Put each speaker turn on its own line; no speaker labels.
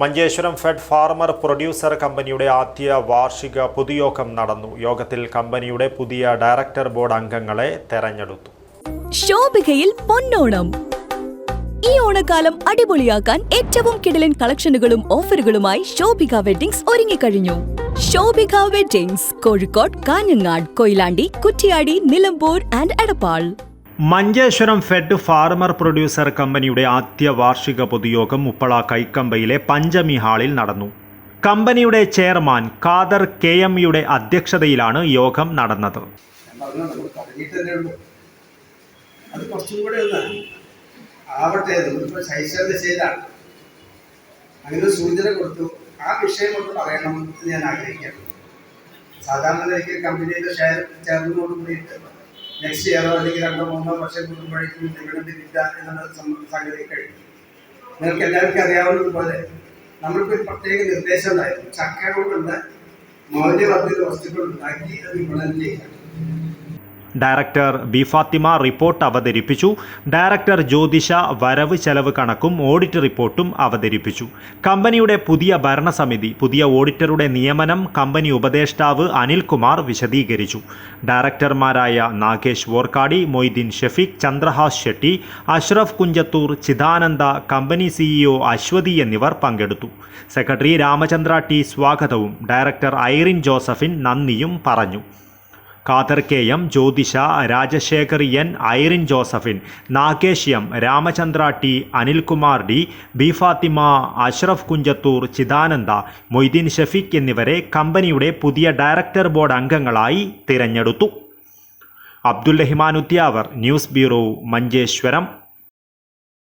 Manjeshwaram fed farmer producer കമ്പനിയുടെ ആദ്യ വാർഷിക പൊതുയോഗം നടന്നു. യോഗത്തിൽ കമ്പനിയുടെ പുതിയ ഡയറക്ടർ ബോർഡ് അംഗങ്ങളെ തെരഞ്ഞെടുത്തു.
ശോഭികയിൽ പൊന്നോണം. ഈ ഓണക്കാലം അടിപൊളിയാക്കാൻ ഏറ്റവും കിടലൻ കളക്ഷനുകളും ഓഫറുകളുമായി ശോഭിക വെഡിങ്സ് ഒരുങ്ങിക്കഴിഞ്ഞു. Shobhika weddings Kozhikode Kanhangad Koyilandy Kuttiady Nilambur and Edappal.
Manjeshwaram fed farmer producer കമ്പനിയുടെ ആദ്യ വാർഷിക പൊതുയോഗം ഉപ്പള കൈക്കമ്പയിലെ പഞ്ചമി ഹാളിൽ നടന്നു. കമ്പനിയുടെ ചെയർമാൻ കാദർ കെ എം യുടെ അധ്യക്ഷതയിലാണ് യോഗം നടന്നത്.
അങ്ങനെ സൂചന കൊടുത്തു. ആ വിഷയം കൊണ്ട് പറയണം ഞാൻ ആഗ്രഹിക്കുന്നു. സാധാരണ നിലയ്ക്ക് കമ്പനിയുടെ ഷെയർ ചേർന്നതോട് കൂടിയിട്ട് നെക്സ്റ്റ് ഇയറോ അല്ലെങ്കിൽ രണ്ടോ മൂന്നോ വർഷം കൂടുമ്പോഴേക്കും നിങ്ങളുടെ കിട്ടുക എന്നുള്ള സാങ്കേതിക കഴിഞ്ഞു നിങ്ങൾക്ക് എല്ലാവർക്കും അറിയാവുന്നതുപോലെ നമ്മൾക്ക് ഒരു പ്രത്യേക നിർദ്ദേശം ഉണ്ടായിരുന്നു. ചക്ക കൊണ്ടുള്ള മൗല്യവർദ്ധിത വസ്തുക്കൾ ഉണ്ടാക്കി അത് വിപണനം ചെയ്യുക.
ഡയറക്ടർ ബി ഫാത്തിമ റിപ്പോർട്ട് അവതരിപ്പിച്ചു. ഡയറക്ടർ ജ്യോതിഷ വരവ് ചെലവ് കണക്കും ഓഡിറ്റ് റിപ്പോർട്ടും അവതരിപ്പിച്ചു. കമ്പനിയുടെ പുതിയ ഭരണസമിതി പുതിയ ഓഡിറ്ററുടെ നിയമനം കമ്പനി ഉപദേഷ്ടാവ് അനിൽകുമാർ വിശദീകരിച്ചു. ഡയറക്ടർമാരായ നാഗേഷ് വോർക്കാടി മൊയ്തീൻ ഷെഫീഖ് ചന്ദ്രഹാസ് ഷെട്ടി അഷ്റഫ് കുഞ്ചത്തൂർ ചിദാനന്ദ കമ്പനി സിഇഒ അശ്വതി എന്നിവർ പങ്കെടുത്തു. സെക്രട്ടറി രാമചന്ദ്ര ടി സ്വാഗതവും ഡയറക്ടർ ഐറിൻ ജോസഫിൻ നന്ദിയും പറഞ്ഞു. Khader K M Jyothisha Rajasekhar N Irene Josephine Nagesh M Ramachandra T Anilkumar D B Fathima Ashraf Kunjathur Chidananda Moideen Shafeeq എന്നിവരെ കമ്പനിയുടെ പുതിയ ഡയറക്ടർ ബോർഡ് അംഗങ്ങളായി തിരഞ്ഞെടുത്തു. Abdul Rahman Udyavar news bureau Manjeshwaram.